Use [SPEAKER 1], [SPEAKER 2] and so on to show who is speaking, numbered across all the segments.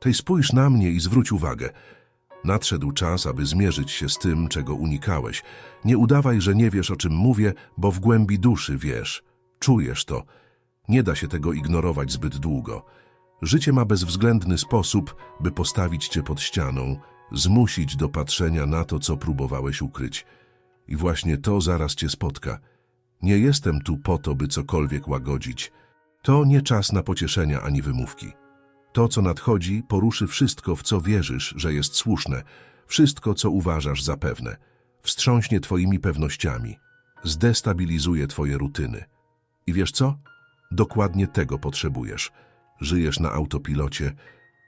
[SPEAKER 1] Tej spójrz na mnie i zwróć uwagę. Nadszedł czas, aby zmierzyć się z tym, czego unikałeś. Nie udawaj, że nie wiesz, o czym mówię, bo w głębi duszy wiesz. Czujesz to. Nie da się tego ignorować zbyt długo. Życie ma bezwzględny sposób, by postawić cię pod ścianą, zmusić do patrzenia na to, co próbowałeś ukryć. I właśnie to zaraz cię spotka. Nie jestem tu po to, by cokolwiek łagodzić. To nie czas na pocieszenia ani wymówki. To, co nadchodzi, poruszy wszystko, w co wierzysz, że jest słuszne, wszystko, co uważasz za pewne. Wstrząśnie twoimi pewnościami, zdestabilizuje twoje rutyny. I wiesz co? Dokładnie tego potrzebujesz. Żyjesz na autopilocie,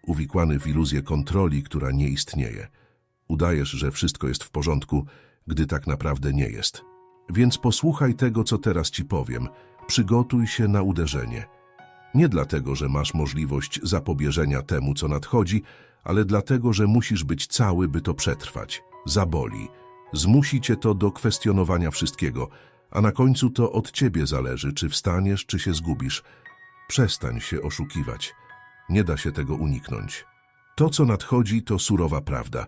[SPEAKER 1] uwikłany w iluzję kontroli, która nie istnieje. Udajesz, że wszystko jest w porządku, gdy tak naprawdę nie jest. Więc posłuchaj tego, co teraz ci powiem. Przygotuj się na uderzenie. Nie dlatego, że masz możliwość zapobieżenia temu, co nadchodzi, ale dlatego, że musisz być cały, by to przetrwać. Zaboli. Zmusi cię to do kwestionowania wszystkiego, a na końcu to od ciebie zależy, czy wstaniesz, czy się zgubisz. Przestań się oszukiwać. Nie da się tego uniknąć. To, co nadchodzi, to surowa prawda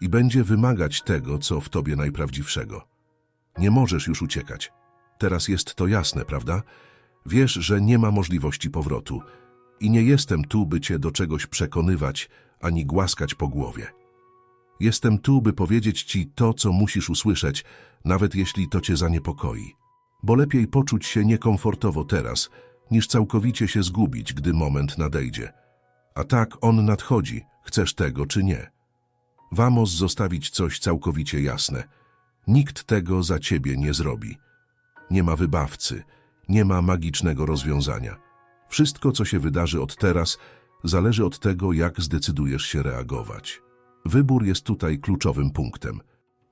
[SPEAKER 1] i będzie wymagać tego, co w tobie najprawdziwszego. Nie możesz już uciekać. Teraz jest to jasne, prawda? Wiesz, że nie ma możliwości powrotu i nie jestem tu, by cię do czegoś przekonywać ani głaskać po głowie. Jestem tu, by powiedzieć ci to, co musisz usłyszeć, nawet jeśli to cię zaniepokoi. Bo lepiej poczuć się niekomfortowo teraz, niż całkowicie się zgubić, gdy moment nadejdzie. A tak on nadchodzi, chcesz tego czy nie. Vamos zostawić coś całkowicie jasne. Nikt tego za ciebie nie zrobi. Nie ma wybawcy, nie ma magicznego rozwiązania. Wszystko, co się wydarzy od teraz, zależy od tego, jak zdecydujesz się reagować. Wybór jest tutaj kluczowym punktem.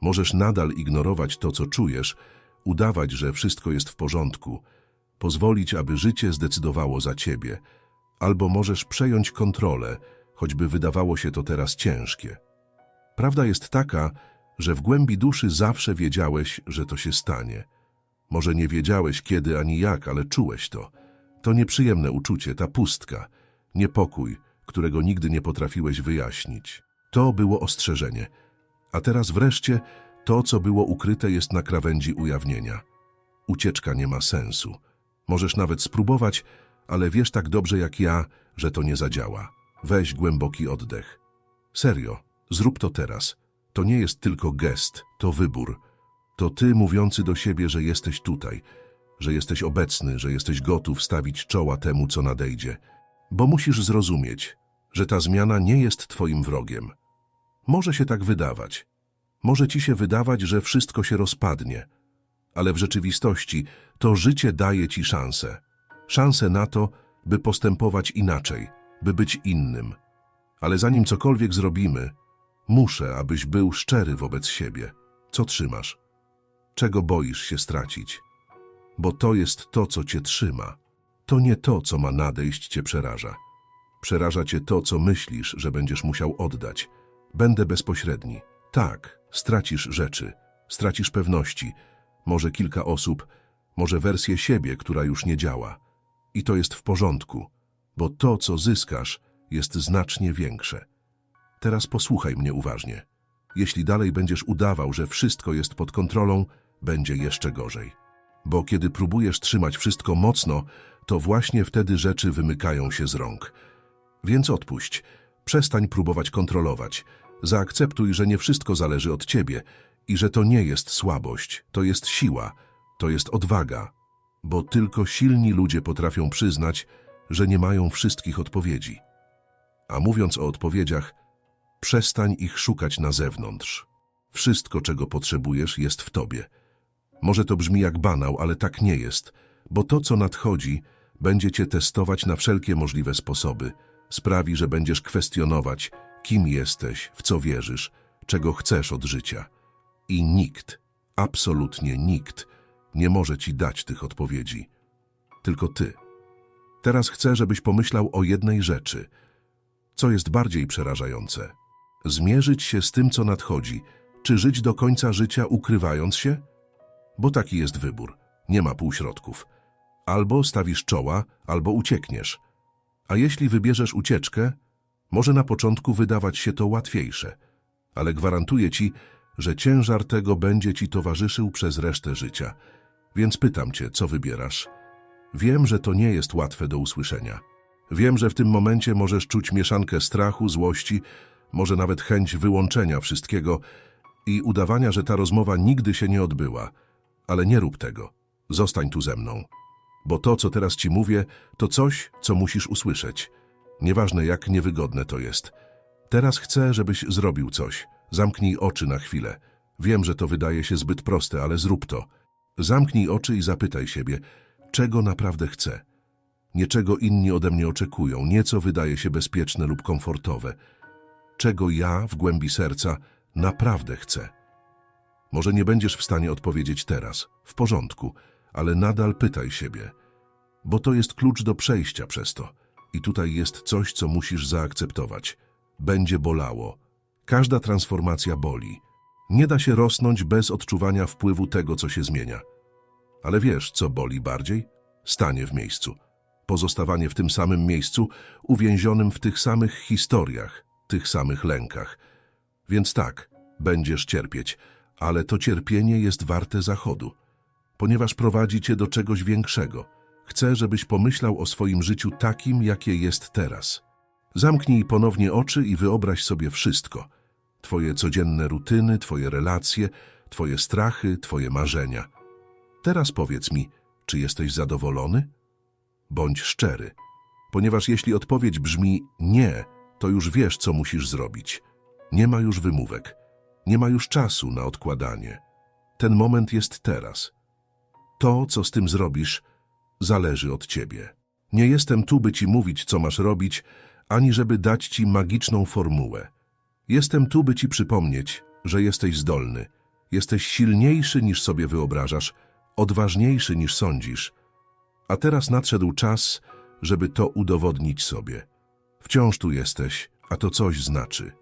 [SPEAKER 1] Możesz nadal ignorować to, co czujesz, udawać, że wszystko jest w porządku, pozwolić, aby życie zdecydowało za ciebie, albo możesz przejąć kontrolę, choćby wydawało się to teraz ciężkie. Prawda jest taka, że w głębi duszy zawsze wiedziałeś, że to się stanie. Może nie wiedziałeś kiedy ani jak, ale czułeś to. To nieprzyjemne uczucie, ta pustka, niepokój, którego nigdy nie potrafiłeś wyjaśnić. To było ostrzeżenie. A teraz wreszcie to, co było ukryte, jest na krawędzi ujawnienia. Ucieczka nie ma sensu. Możesz nawet spróbować, ale wiesz tak dobrze jak ja, że to nie zadziała. Weź głęboki oddech. Serio, zrób to teraz. To nie jest tylko gest, to wybór. To ty mówiący do siebie, że jesteś tutaj, że jesteś obecny, że jesteś gotów stawić czoła temu, co nadejdzie. Bo musisz zrozumieć, że ta zmiana nie jest twoim wrogiem. Może się tak wydawać. Może ci się wydawać, że wszystko się rozpadnie. Ale w rzeczywistości to życie daje ci szansę. Szansę na to, by postępować inaczej, by być innym. Ale zanim cokolwiek zrobimy, muszę, abyś był szczery wobec siebie. Co trzymasz? Czego boisz się stracić? Bo to jest to, co cię trzyma. To nie to, co ma nadejść, cię przeraża. Przeraża cię to, co myślisz, że będziesz musiał oddać. Będę bezpośredni. Tak, stracisz rzeczy, stracisz pewności, może kilka osób, może wersję siebie, która już nie działa. I to jest w porządku, bo to, co zyskasz, jest znacznie większe. Teraz posłuchaj mnie uważnie. Jeśli dalej będziesz udawał, że wszystko jest pod kontrolą, będzie jeszcze gorzej. Bo kiedy próbujesz trzymać wszystko mocno, to właśnie wtedy rzeczy wymykają się z rąk. Więc odpuść. Przestań próbować kontrolować. Zaakceptuj, że nie wszystko zależy od ciebie i że to nie jest słabość, to jest siła, to jest odwaga. Bo tylko silni ludzie potrafią przyznać, że nie mają wszystkich odpowiedzi. A mówiąc o odpowiedziach, przestań ich szukać na zewnątrz. Wszystko, czego potrzebujesz, jest w tobie. Może to brzmi jak banał, ale tak nie jest, bo to, co nadchodzi, będzie cię testować na wszelkie możliwe sposoby. Sprawi, że będziesz kwestionować, kim jesteś, w co wierzysz, czego chcesz od życia. I nikt, absolutnie nikt, nie może ci dać tych odpowiedzi. Tylko ty. Teraz chcę, żebyś pomyślał o jednej rzeczy. Co jest bardziej przerażające? Zmierzyć się z tym, co nadchodzi, czy żyć do końca życia ukrywając się? Bo taki jest wybór. Nie ma półśrodków. Albo stawisz czoła, albo uciekniesz. A jeśli wybierzesz ucieczkę, Może na początku wydawać się to łatwiejsze, ale gwarantuję ci, że ciężar tego będzie ci towarzyszył przez resztę życia. Więc pytam cię, co wybierasz? Wiem, że to nie jest łatwe do usłyszenia. Wiem, że w tym momencie możesz czuć mieszankę strachu, złości, może nawet chęć wyłączenia wszystkiego i udawania, że ta rozmowa nigdy się nie odbyła. Ale nie rób tego. Zostań tu ze mną. Bo to, co teraz ci mówię, to coś, co musisz usłyszeć. Nieważne, jak niewygodne to jest. Teraz chcę, żebyś zrobił coś. Zamknij oczy na chwilę. Wiem, że to wydaje się zbyt proste, ale zrób to. Zamknij oczy i zapytaj siebie, czego naprawdę chcę. Nie czego inni ode mnie oczekują, nie co wydaje się bezpieczne lub komfortowe. Czego ja w głębi serca naprawdę chcę. Może nie będziesz w stanie odpowiedzieć teraz, w porządku, ale nadal pytaj siebie, bo to jest klucz do przejścia przez to. I tutaj jest coś, co musisz zaakceptować. Będzie bolało. Każda transformacja boli. Nie da się rosnąć bez odczuwania wpływu tego, co się zmienia. Ale wiesz, co boli bardziej? Stanie w miejscu. Pozostawanie w tym samym miejscu, uwięzionym w tych samych historiach, tych samych lękach. Więc tak, będziesz cierpieć, ale to cierpienie jest warte zachodu, ponieważ prowadzi cię do czegoś większego. Chcę, żebyś pomyślał o swoim życiu takim, jakie jest teraz. Zamknij ponownie oczy i wyobraź sobie wszystko. Twoje codzienne rutyny, twoje relacje, twoje strachy, twoje marzenia. Teraz powiedz mi, czy jesteś zadowolony? Bądź szczery, ponieważ jeśli odpowiedź brzmi nie, to już wiesz, co musisz zrobić. Nie ma już wymówek, nie ma już czasu na odkładanie. Ten moment jest teraz. To, co z tym zrobisz, zależy od ciebie. Nie jestem tu, by ci mówić, co masz robić, ani żeby dać ci magiczną formułę. Jestem tu, by ci przypomnieć, że jesteś zdolny, jesteś silniejszy niż sobie wyobrażasz, odważniejszy niż sądzisz. A teraz nadszedł czas, żeby to udowodnić sobie. Wciąż tu jesteś, a to coś znaczy.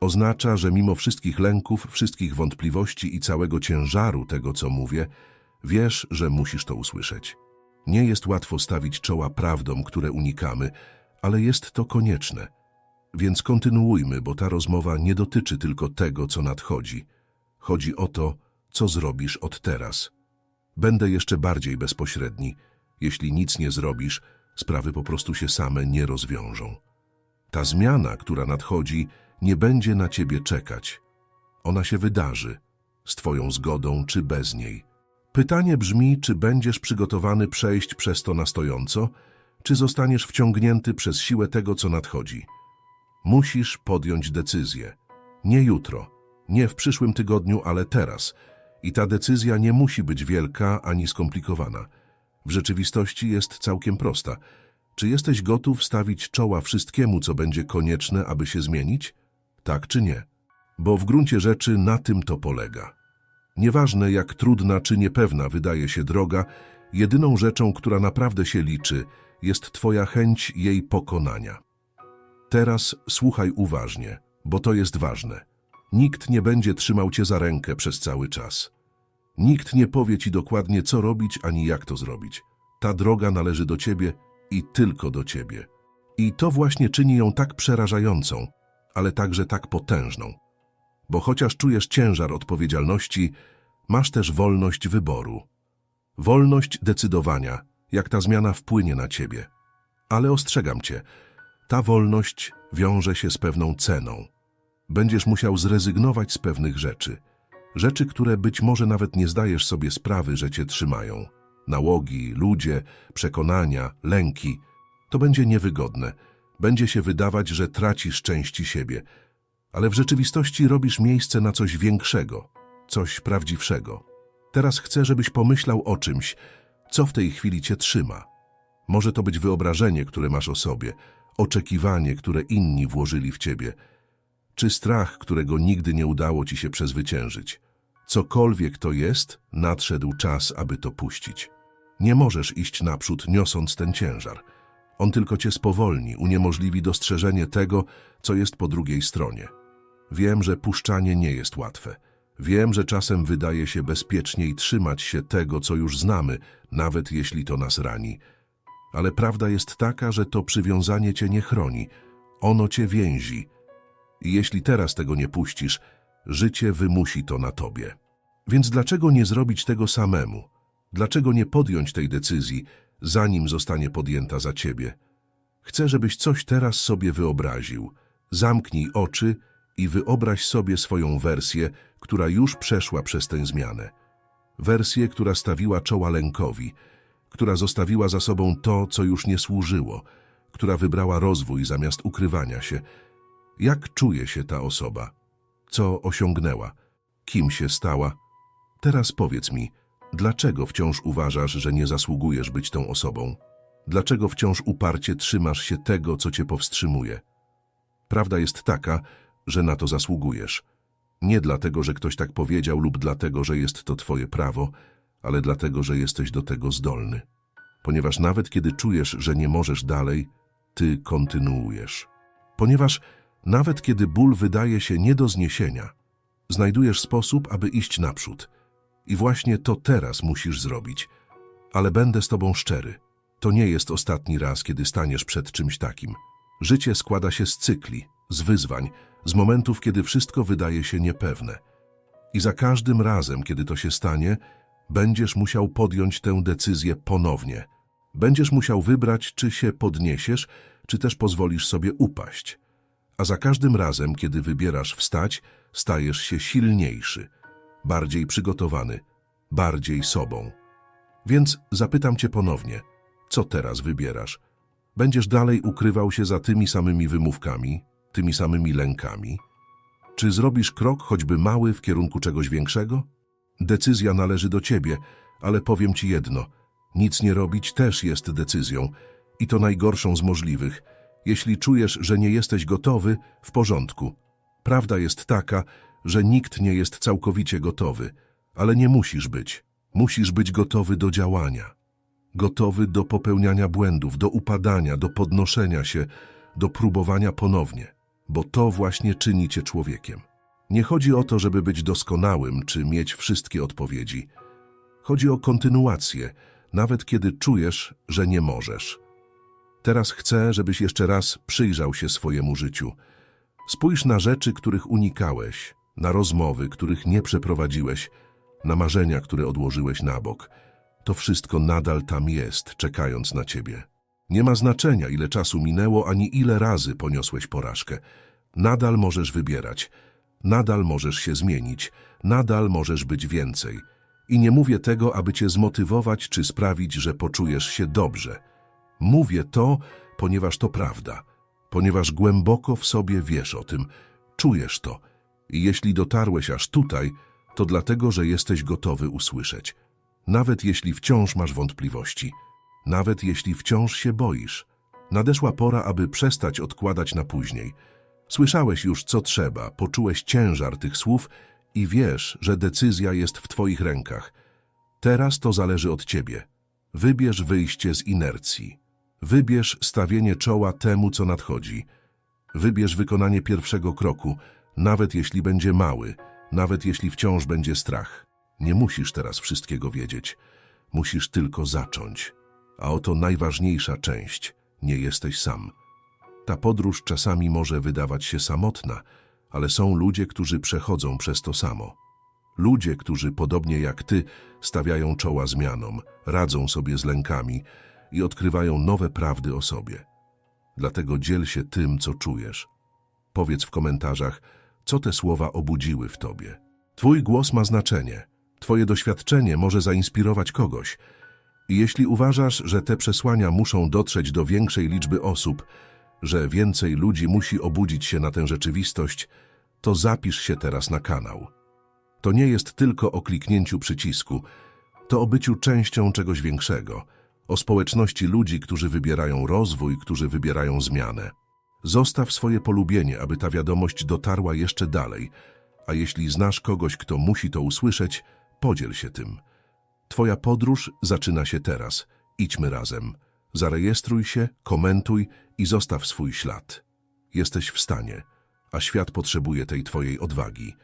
[SPEAKER 1] Oznacza, że mimo wszystkich lęków, wszystkich wątpliwości i całego ciężaru tego, co mówię, wiesz, że musisz to usłyszeć. Nie jest łatwo stawić czoła prawdom, które unikamy, ale jest to konieczne. Więc kontynuujmy, bo ta rozmowa nie dotyczy tylko tego, co nadchodzi. Chodzi o to, co zrobisz od teraz. Będę jeszcze bardziej bezpośredni. Jeśli nic nie zrobisz, sprawy po prostu się same nie rozwiążą. Ta zmiana, która nadchodzi, nie będzie na ciebie czekać. Ona się wydarzy, z twoją zgodą czy bez niej. Pytanie brzmi, czy będziesz przygotowany przejść przez to na stojąco, czy zostaniesz wciągnięty przez siłę tego, co nadchodzi. Musisz podjąć decyzję. Nie jutro, nie w przyszłym tygodniu, ale teraz. I ta decyzja nie musi być wielka ani skomplikowana. W rzeczywistości jest całkiem prosta. Czy jesteś gotów stawić czoła wszystkiemu, co będzie konieczne, aby się zmienić? Tak czy nie? Bo w gruncie rzeczy na tym to polega. Nieważne jak trudna czy niepewna wydaje się droga, jedyną rzeczą, która naprawdę się liczy, jest Twoja chęć jej pokonania. Teraz słuchaj uważnie, bo to jest ważne. Nikt nie będzie trzymał Cię za rękę przez cały czas. Nikt nie powie Ci dokładnie, co robić ani jak to zrobić. Ta droga należy do Ciebie i tylko do Ciebie. I to właśnie czyni ją tak przerażającą, ale także tak potężną. Bo chociaż czujesz ciężar odpowiedzialności, masz też wolność wyboru. Wolność decydowania, jak ta zmiana wpłynie na ciebie. Ale ostrzegam cię, ta wolność wiąże się z pewną ceną. Będziesz musiał zrezygnować z pewnych rzeczy. Rzeczy, które być może nawet nie zdajesz sobie sprawy, że cię trzymają. Nałogi, ludzie, przekonania, lęki. To będzie niewygodne. Będzie się wydawać, że tracisz części siebie. Ale w rzeczywistości robisz miejsce na coś większego, coś prawdziwszego. Teraz chcę, żebyś pomyślał o czymś, co w tej chwili cię trzyma. Może to być wyobrażenie, które masz o sobie, oczekiwanie, które inni włożyli w ciebie, czy strach, którego nigdy nie udało ci się przezwyciężyć. Cokolwiek to jest, nadszedł czas, aby to puścić. Nie możesz iść naprzód, niosąc ten ciężar. On tylko cię spowolni, uniemożliwi dostrzeżenie tego, co jest po drugiej stronie. Wiem, że puszczanie nie jest łatwe. Wiem, że czasem wydaje się bezpieczniej trzymać się tego, co już znamy, nawet jeśli to nas rani. Ale prawda jest taka, że to przywiązanie cię nie chroni. Ono cię więzi. I jeśli teraz tego nie puścisz, życie wymusi to na tobie. Więc dlaczego nie zrobić tego samemu? Dlaczego nie podjąć tej decyzji, zanim zostanie podjęta za ciebie? Chcę, żebyś coś teraz sobie wyobraził. Zamknij oczy i wyobraź sobie swoją wersję, która już przeszła przez tę zmianę. Wersję, która stawiła czoła lękowi, która zostawiła za sobą to, co już nie służyło, która wybrała rozwój zamiast ukrywania się. Jak czuje się ta osoba? Co osiągnęła? Kim się stała? Teraz powiedz mi, dlaczego wciąż uważasz, że nie zasługujesz być tą osobą? Dlaczego wciąż uparcie trzymasz się tego, co cię powstrzymuje? Prawda jest taka, że na to zasługujesz. Nie dlatego, że ktoś tak powiedział lub dlatego, że jest to twoje prawo, ale dlatego, że jesteś do tego zdolny. Ponieważ nawet kiedy czujesz, że nie możesz dalej, ty kontynuujesz. Ponieważ nawet kiedy ból wydaje się nie do zniesienia, znajdujesz sposób, aby iść naprzód. I właśnie to teraz musisz zrobić. Ale będę z tobą szczery. To nie jest ostatni raz, kiedy staniesz przed czymś takim. Życie składa się z cykli, z wyzwań, z momentów, kiedy wszystko wydaje się niepewne. I za każdym razem, kiedy to się stanie, będziesz musiał podjąć tę decyzję ponownie. Będziesz musiał wybrać, czy się podniesiesz, czy też pozwolisz sobie upaść. A za każdym razem, kiedy wybierasz wstać, stajesz się silniejszy, bardziej przygotowany, bardziej sobą. Więc zapytam cię ponownie, co teraz wybierasz? Będziesz dalej ukrywał się za tymi samymi wymówkami, tymi samymi lękami? Czy zrobisz krok, choćby mały, w kierunku czegoś większego? Decyzja należy do ciebie, ale powiem ci jedno. Nic nie robić też jest decyzją i to najgorszą z możliwych. Jeśli czujesz, że nie jesteś gotowy, w porządku. Prawda jest taka, że nikt nie jest całkowicie gotowy, ale nie musisz być. Musisz być gotowy do działania. Gotowy do popełniania błędów, do upadania, do podnoszenia się, do próbowania ponownie, bo to właśnie czyni cię człowiekiem. Nie chodzi o to, żeby być doskonałym czy mieć wszystkie odpowiedzi. Chodzi o kontynuację, nawet kiedy czujesz, że nie możesz. Teraz chcę, żebyś jeszcze raz przyjrzał się swojemu życiu. Spójrz na rzeczy, których unikałeś, na rozmowy, których nie przeprowadziłeś, na marzenia, które odłożyłeś na bok. To wszystko nadal tam jest, czekając na ciebie. Nie ma znaczenia, ile czasu minęło, ani ile razy poniosłeś porażkę. Nadal możesz wybierać. Nadal możesz się zmienić. Nadal możesz być więcej. I nie mówię tego, aby cię zmotywować czy sprawić, że poczujesz się dobrze. Mówię to, ponieważ to prawda. Ponieważ głęboko w sobie wiesz o tym. Czujesz to. I jeśli dotarłeś aż tutaj, to dlatego, że jesteś gotowy usłyszeć. Nawet jeśli wciąż masz wątpliwości. Nawet jeśli wciąż się boisz. Nadeszła pora, aby przestać odkładać na później. Słyszałeś już, co trzeba, poczułeś ciężar tych słów i wiesz, że decyzja jest w twoich rękach. Teraz to zależy od ciebie. Wybierz wyjście z inercji. Wybierz stawienie czoła temu, co nadchodzi. Wybierz wykonanie pierwszego kroku, nawet jeśli będzie mały, nawet jeśli wciąż będzie strach. Nie musisz teraz wszystkiego wiedzieć. Musisz tylko zacząć. A oto najważniejsza część. Nie jesteś sam. Ta podróż czasami może wydawać się samotna, ale są ludzie, którzy przechodzą przez to samo. Ludzie, którzy podobnie jak ty stawiają czoła zmianom, radzą sobie z lękami i odkrywają nowe prawdy o sobie. Dlatego dziel się tym, co czujesz. Powiedz w komentarzach, co te słowa obudziły w tobie. Twój głos ma znaczenie. Twoje doświadczenie może zainspirować kogoś. I jeśli uważasz, że te przesłania muszą dotrzeć do większej liczby osób, że więcej ludzi musi obudzić się na tę rzeczywistość, to zapisz się teraz na kanał. To nie jest tylko o kliknięciu przycisku, to o byciu częścią czegoś większego, o społeczności ludzi, którzy wybierają rozwój, którzy wybierają zmianę. Zostaw swoje polubienie, aby ta wiadomość dotarła jeszcze dalej, a jeśli znasz kogoś, kto musi to usłyszeć, podziel się tym. Twoja podróż zaczyna się teraz. Idźmy razem. Zarejestruj się, komentuj i zostaw swój ślad. Jesteś w stanie, a świat potrzebuje tej twojej odwagi.